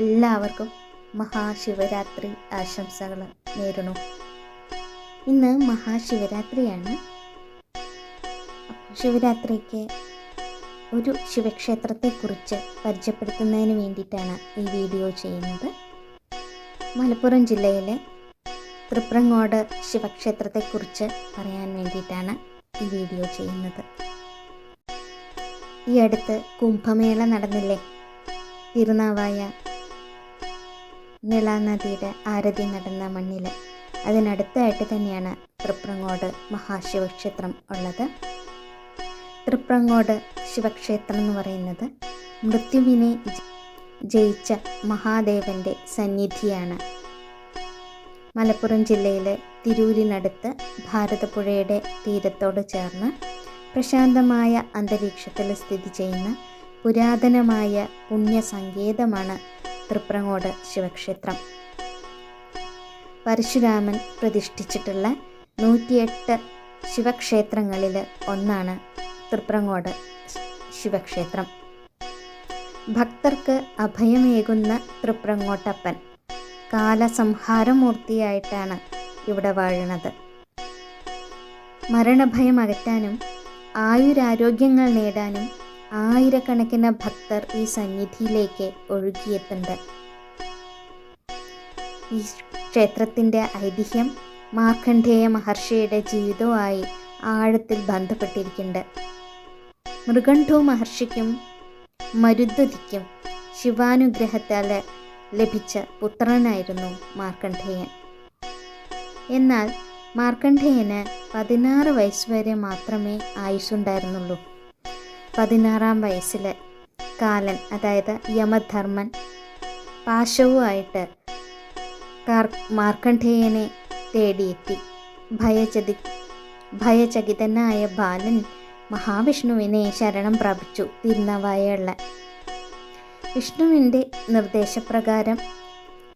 എല്ലാവർക്കും മഹാശിവരാത്രി ആശംസകൾ നേരുന്നു. ഇന്ന് മഹാശിവരാത്രിയാണ്. ശിവരാത്രിക്ക് ഒരു ശിവക്ഷേത്രത്തെക്കുറിച്ച് പരിചയപ്പെടുത്തുന്നതിന് വേണ്ടിയിട്ടാണ് ഈ വീഡിയോ ചെയ്യുന്നത്. മലപ്പുറം ജില്ലയിലെ തൃപ്രങ്ങോട് ശിവക്ഷേത്രത്തെക്കുറിച്ച് പറയാൻ വേണ്ടിയിട്ടാണ് ഈ വീഡിയോ ചെയ്യുന്നത്. ഈ അടുത്ത് കുംഭമേള നടന്നില്ലേ? തിരുനാവായ നിളാനദിയുടെ ആരതി നടന്ന മണ്ണിൽ അതിനടുത്തായിട്ട് തന്നെയാണ് തൃപ്രങ്ങോട് മഹാശിവക്ഷേത്രം ഉള്ളത്. തൃപ്രങ്ങോട് ശിവക്ഷേത്രം എന്ന് പറയുന്നത് മൃത്യുവിനെ ജയിച്ച മഹാദേവന്റെ സന്നിധിയാണ്. മലപ്പുറം ജില്ലയിലെ തിരൂരിനടുത്ത് ഭാരതപ്പുഴയുടെ തീരത്തോട് ചേർന്ന് പ്രശാന്തമായ അന്തരീക്ഷത്തിൽ സ്ഥിതി ചെയ്യുന്ന പുരാതനമായ പുണ്യസങ്കേതമാണ് തൃപ്രങ്ങോട് ശിവക്ഷേത്രം. പരശുരാമൻ പ്രതിഷ്ഠിച്ചിട്ടുള്ള നൂറ്റിയെട്ട് ശിവക്ഷേത്രങ്ങളിൽ ഒന്നാണ് തൃപ്രങ്ങോട് ശിവക്ഷേത്രം. ഭക്തർക്ക് അഭയമേകുന്ന തൃപ്രങ്ങോട്ടപ്പൻ കാലസംഹാരമൂർത്തിയായിട്ടാണ് ഇവിടെ വാഴുന്നത്. മരണഭയം അകറ്റാനും ആയുരാരോഗ്യങ്ങൾ നേടാനും ആയിരക്കണക്കിന് ഭക്തർ ഈ സന്നിധിയിലേക്ക് ഒഴുകിയെത്തുന്നുണ്ട്. ഈ ക്ഷേത്രത്തിന്റെ ഐതിഹ്യം മാർക്കണ്ഡേയ മഹർഷിയുടെ ജീവിതവുമായി ആഴത്തിൽ ബന്ധപ്പെട്ടിരിക്കുന്നുണ്ട്. മൃഗണ്ഠു മഹർഷിക്കും മരുദ്ധതിക്കും ശിവാനുഗ്രഹത്താൽ ലഭിച്ച പുത്രനായിരുന്നു മാർക്കണ്ഠേയൻ. എന്നാൽ മാർക്കണ്ഠേയന് പതിനാറ് വയസ്സ് വരെ മാത്രമേ ആയുസ്സുണ്ടായിരുന്നുള്ളൂ. പതിനാറാം വയസ്സിൽ കാലൻ അതായത് യമധർമ്മൻ പാശവുമായിട്ട് കാർ മാർക്കണ്ഡേയനെ തേടിയെത്തി. ഭയചതി ഭയചകിതനായ ബാലൻ മഹാവിഷ്ണുവിനെ ശരണം പ്രാപിച്ചു തിരുനവായുള്ള. വിഷ്ണുവിന്റെ നിർദ്ദേശപ്രകാരം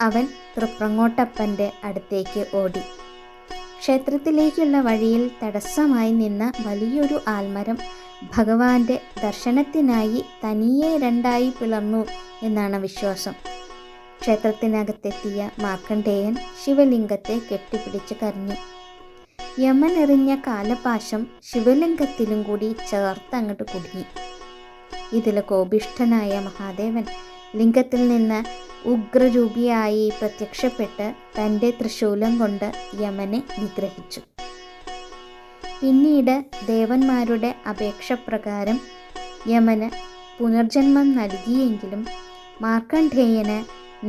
അവൻ തൃപ്രങ്ങോട്ടപ്പന്റെ അടുത്തേക്ക് ഓടി. ക്ഷേത്രത്തിലേക്കുള്ള വഴിയിൽ തടസ്സമായി നിന്ന വലിയൊരു ആൽമരം ഭഗവാന്റെ ദർശനത്തിനായി തനിയെ രണ്ടായി പിളർന്നു എന്നാണ് വിശ്വാസം. ക്ഷേത്രത്തിനകത്തെത്തിയ മാർക്കണ്ഡേയൻ ശിവലിംഗത്തെ കെട്ടിപ്പിടിച്ച് കരഞ്ഞു. യമൻ എറിഞ്ഞ കാലപാശം ശിവലിംഗത്തിലും കൂടി ചേർത്ത് അങ്ങോട്ട് കുടുങ്ങി. ഇതിൽ കോപിഷ്ഠനായ മഹാദേവൻ ലിംഗത്തിൽ നിന്ന് ഉഗ്രരൂപിയായി പ്രത്യക്ഷപ്പെട്ട് തന്റെ തൃശൂലം കൊണ്ട് യമനെ നിഗ്രഹിച്ചു. പിന്നീട് ദേവന്മാരുടെ അപേക്ഷപ്രകാരം യമന് പുനർജന്മം നൽകിയെങ്കിലും മാർക്കണ്ഡേയന്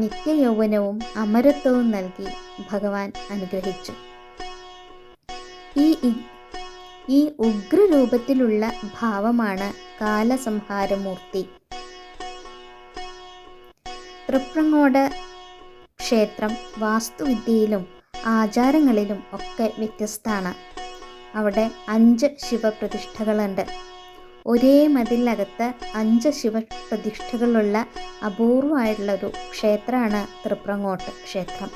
നിത്യയൗവനവും അമരത്വവും നൽകി ഭഗവാൻ അനുഗ്രഹിച്ചു. ഈ ഈ ഉഗ്രരൂപത്തിലുള്ള ഭാവമാണ് കാലസംഹാരമൂർത്തി. തൃപ്രങ്ങോട് ക്ഷേത്രം വാസ്തുവിദ്യയിലും ആചാരങ്ങളിലും ഒക്കെ വ്യത്യസ്തമാണ് അവിടെ അഞ്ച് ശിവപ്രതിഷ്ഠകളുണ്ട്. ഒരേ മതിലകത്ത് അഞ്ച് ശിവപ്രതിഷ്ഠകളുള്ള അപൂർവമായിട്ടുള്ളൊരു ക്ഷേത്രമാണ് തൃപ്രങ്ങോട്ട് ക്ഷേത്രം.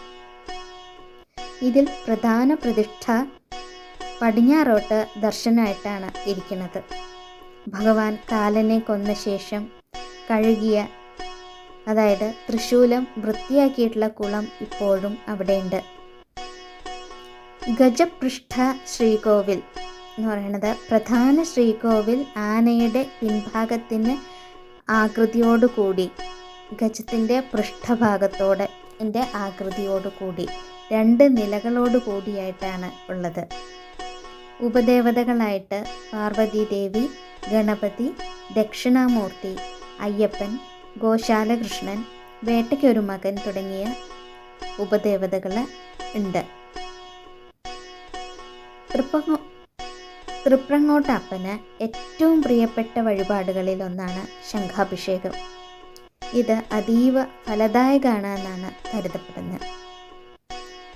ഇതിൽ പ്രധാന പ്രതിഷ്ഠ പടിഞ്ഞാറോട്ട് ദർശനമായിട്ടാണ് ഇരിക്കുന്നത്. ഭഗവാൻ കാലനെ കൊന്ന ശേഷം കഴുകിയ അതായത് തൃശൂലം വൃത്തിയാക്കിയിട്ടുള്ള കുളം ഇപ്പോഴും അവിടെയുണ്ട്. ഗജപൃഷ്ഠ ശ്രീകോവിൽ എന്ന് പറയുന്നത് പ്രധാന ശ്രീകോവിൽ ആനയുടെ പിൻഭാഗത്തിന് ആകൃതിയോടുകൂടി ഗജത്തിന്റെ പൃഷ്ഠഭാഗത്തോടെ എന്റെ ആകൃതിയോടുകൂടി രണ്ട് നിലകളോട് കൂടിയായിട്ടാണ് ഉള്ളത്. ഉപദേവതകളായിട്ട് പാർവതി ദേവി ഗണപതി ദക്ഷിണാമൂർത്തി അയ്യപ്പൻ ഗോശാലകൃഷ്ണൻ വേട്ടയ്ക്കൊരു മകൻ തുടങ്ങിയ ഉപദേവതകൾ ഉണ്ട്. തൃപ്പങ്ങോ തൃപ്രങ്ങോട്ടപ്പന് ഏറ്റവും പ്രിയപ്പെട്ട വഴിപാടുകളിൽ ഒന്നാണ് ശംഖാഭിഷേകം. ഇത് അതീവ ഫലദായകമാണ് എന്നാണ് കരുതപ്പെടുന്നത്.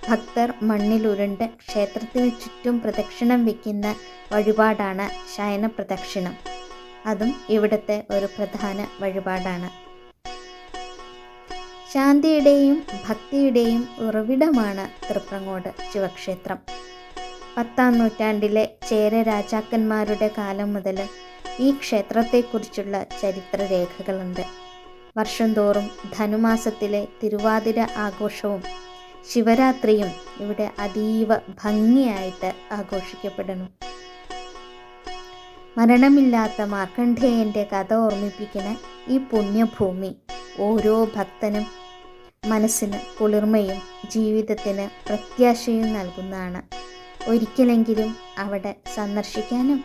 ഭക്തർ മണ്ണിലുരുണ്ട് ക്ഷേത്രത്തിന് ചുറ്റും പ്രദക്ഷിണം വയ്ക്കുന്ന വഴിപാടാണ് ശയന പ്രദക്ഷിണം അതും ഇവിടുത്തെ ഒരു പ്രധാന വഴിപാടാണ്. ശാന്തിയുടെയും ഭക്തിയുടെയും ഉറവിടമാണ് തൃപ്രങ്ങോട് ശിവക്ഷേത്രം. പത്താം നൂറ്റാണ്ടിലെ ചേര രാജാക്കന്മാരുടെ കാലം മുതൽ ഈ ക്ഷേത്രത്തെക്കുറിച്ചുള്ള ചരിത്രരേഖകളുണ്ട്. വർഷം തോറും ധനുമാസത്തിലെ തിരുവാതിര ആഘോഷവും ശിവരാത്രിയും ഇവിടെ അതീവ ഭംഗിയായിട്ട് ആഘോഷിക്കപ്പെടുന്നു. മരണമില്ലാത്ത മാർക്കണ്ഡേയന്റെ കഥ ഓർമ്മിപ്പിക്കുന്ന ഈ പുണ്യഭൂമി ഓരോ ഭക്തനും മനസ്സിന് കുളിർമയും ജീവിതത്തിന് പ്രത്യാശയും നൽകുന്നതാണ് ഒരിക്കലെങ്കിലും അവിടെ സന്ദർശിക്കാനും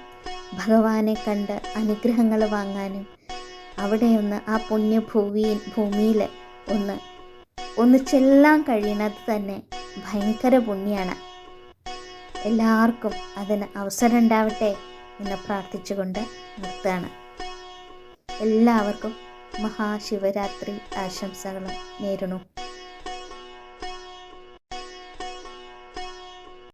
ഭഗവാനെ കണ്ട് അനുഗ്രഹങ്ങൾ വാങ്ങാനും അവിടെ ഒന്ന് ആ പുണ്യഭൂമി ഭൂമിയിൽ ഒന്ന് ഒന്ന് ചെല്ലാൻ കഴിയുന്നത് തന്നെ ഭയങ്കര പുണ്യാണ്. എല്ലാവർക്കും അതിന് അവസരം ഉണ്ടാവട്ടെ എന്ന് പ്രാർത്ഥിച്ചുകൊണ്ട് നിർത്തുകയാണ്. എല്ലാവർക്കും മഹാശിവരാത്രി ആശംസകളും നേരുന്നു.